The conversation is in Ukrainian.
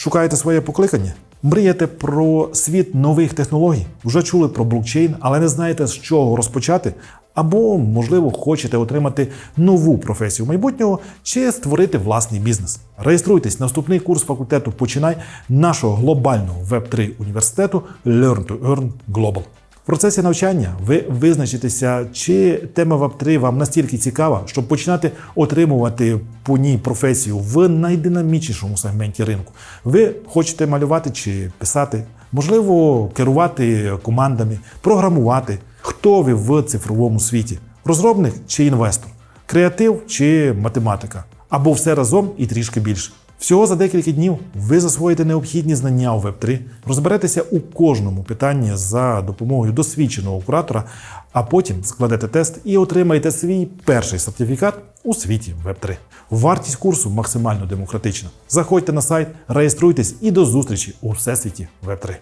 Шукаєте своє покликання? Мрієте про світ нових технологій? Вже чули про блокчейн, але не знаєте, з чого розпочати? Або, можливо, хочете отримати нову професію майбутнього чи створити власний бізнес. Реєструйтесь на вступний курс факультету Починай нашого глобального веб 3 університету Learn to Earn Global. Процесі навчання ви визначитеся, чи тема Web3 вам настільки цікава, щоб починати отримувати по ній професію в найдинамічнішому сегменті ринку. Ви хочете малювати чи писати, можливо, керувати командами, програмувати. Хто ви в цифровому світі? Розробник чи інвестор? Креатив чи математика? Або все разом і трішки більше. Всього за декілька днів ви засвоїте необхідні знання у Web3, розберетеся у кожному питанні за допомогою досвідченого куратора, а потім складете тест і отримаєте свій перший сертифікат у світі Web3. Вартість курсу максимально демократична. Заходьте на сайт, реєструйтесь і до зустрічі у всесвіті Web3.